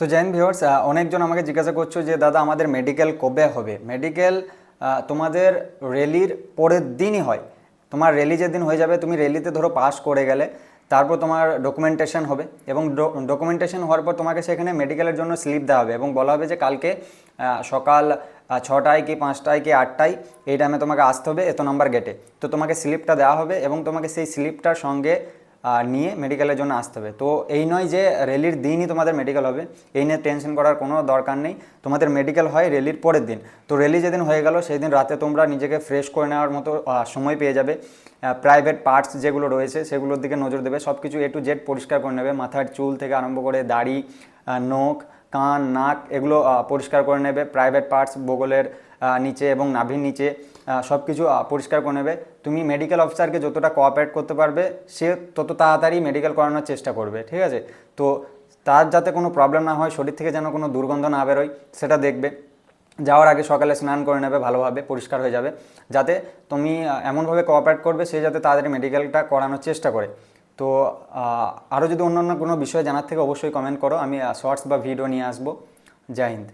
তো gen viewers অনেকজন আমাকে জিজ্ঞাসা করছ যে, দাদা, আমাদের মেডিকেল কবে হবে? মেডিকেল তোমাদের র্যালির পরের দিনই হয়। তোমার র্যালি যেদিন হয়ে যাবে, তুমি র্যালিতে ধরো পাস করে গেলে, তারপর তোমার ডকুমেন্টেশন হবে এবং ডকুমেন্টেশন হওয়ার পর তোমাকে সেখানে মেডিকেলের জন্য স্লিপ দেওয়া হবে এবং বলা হবে যে, কালকে সকাল ছটায় কি পাঁচটায় কি আটটায় এই টাইমে তোমাকে আসতে হবে এত নাম্বার গেটে তো তোমাকে স্লিপটা দেওয়া হবে এবং তোমাকে সেই স্লিপটার সঙ্গে নিয়ে মেডিকেলের জন্য আসতে হবে। তো এই নয় যে রেলির দিনই তোমাদের মেডিকেল হবে। এই নিয়ে টেনশন করার কোনো দরকার নেই। তোমাদের মেডিকেল হয় রেলির পরের দিন। তো রেলি যেদিন হয়ে গেল সেই দিন রাতে তোমরা নিজেকে ফ্রেশ করে নেওয়ার মতো সময় পেয়ে যাবে। প্রাইভেট পার্টস যেগুলো রয়েছে, সেগুলোর দিকে নজর দেবে। সব কিছু এ টু জেড পরিষ্কার করে নেবে। মাথার চুল থেকে আরম্ভ করে দাড়ি নোখ নখ কান, নাক এগুলো পরিষ্কার করে নেবে। প্রাইভেট পার্টস বগলের নিচে এবং নাভির নিচে সব কিছু পরিষ্কার করে নেবে। তুমি মেডিকেল অফিসারকে যতটা কোঅপারেট করতে পারবে, সে তত তাড়াতাড়ি মেডিকেল করানোর চেষ্টা করবে, ঠিক আছে? তো তার যাতে কোনো প্রবলেম না হয়, শরীর থেকে যেন কোনো দুর্গন্ধ না বেরোয়, সেটা দেখবে। যাওয়ার আগে সকালে স্নান করে নেবে, ভালোভাবে পরিষ্কার হয়ে যাবে। যাতে তুমি এমনভাবে কোঅপারেট করবে, সে যাতে তাড়াতাড়ি মেডিকেলটা করানোর চেষ্টা করে। তো আরও যদি অন্য অন্য কোনো বিষয় জানার থেকে, অবশ্যই কমেন্ট করো। আমি শর্টস বা ভিডিও নিয়ে আসব। জয় হিন্দ।